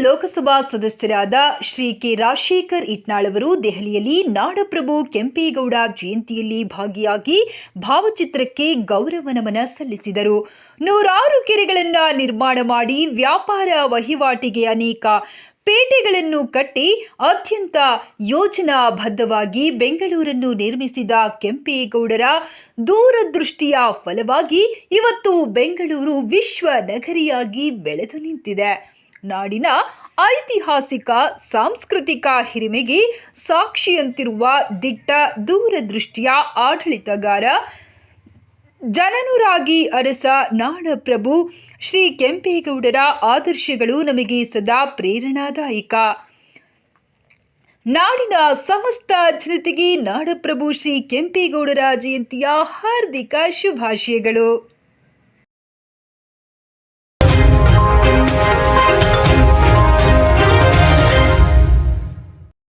ಲೋಕಸಭಾ ಸದಸ್ಯರಾದ ಶ್ರೀ ಕೆ ರಾಜಶೇಖರ್ ಇಟ್ನಾಳ್ ಅವರು ದೆಹಲಿಯಲ್ಲಿ ನಾಡಪ್ರಭು ಕೆಂಪೇಗೌಡ ಜಯಂತಿಯಲ್ಲಿ ಭಾಗಿಯಾಗಿ ಭಾವಚಿತ್ರಕ್ಕೆ ಗೌರವ ನಮನ ಸಲ್ಲಿಸಿದರು. ನೂರಾರು ಕೆರೆಗಳನ್ನು ನಿರ್ಮಾಣ ಮಾಡಿ ವ್ಯಾಪಾರ ವಹಿವಾಟಿಗೆ ಅನೇಕ ಪೇಟೆಗಳನ್ನು ಕಟ್ಟಿ ಅತ್ಯಂತ ಯೋಜನಾಬದ್ಧವಾಗಿ ಬೆಂಗಳೂರನ್ನು ನಿರ್ಮಿಸಿದ ಕೆಂಪೇಗೌಡರ ದೂರದೃಷ್ಟಿಯ ಫಲವಾಗಿ ಇವತ್ತು ಬೆಂಗಳೂರು ವಿಶ್ವ ನಗರಿಯಾಗಿ ಬೆಳೆದು ನಿಂತಿದೆ. ನಾಡಿನ ಐತಿಹಾಸಿಕ, ಸಾಂಸ್ಕೃತಿಕ ಹಿರಿಮೆಗೆ ಸಾಕ್ಷಿಯಂತಿರುವ ದಿಟ್ಟ ದೂರದೃಷ್ಟಿಯ ಆಡಳಿತಗಾರ, ಜನನುರಾಗಿ ಅರಸ ನಾಡಪ್ರಭು ಶ್ರೀ ಕೆಂಪೇಗೌಡರ ಆದರ್ಶಗಳು ನಮಗೆ ಸದಾ ಪ್ರೇರಣಾದಾಯಕ. ನಾಡಿನ ಸಮಸ್ತ ಜನತೆಗೆ ನಾಡಪ್ರಭು ಶ್ರೀ ಕೆಂಪೇಗೌಡರ ಜಯಂತಿಯ ಹಾರ್ದಿಕ ಶುಭಾಶಯಗಳು.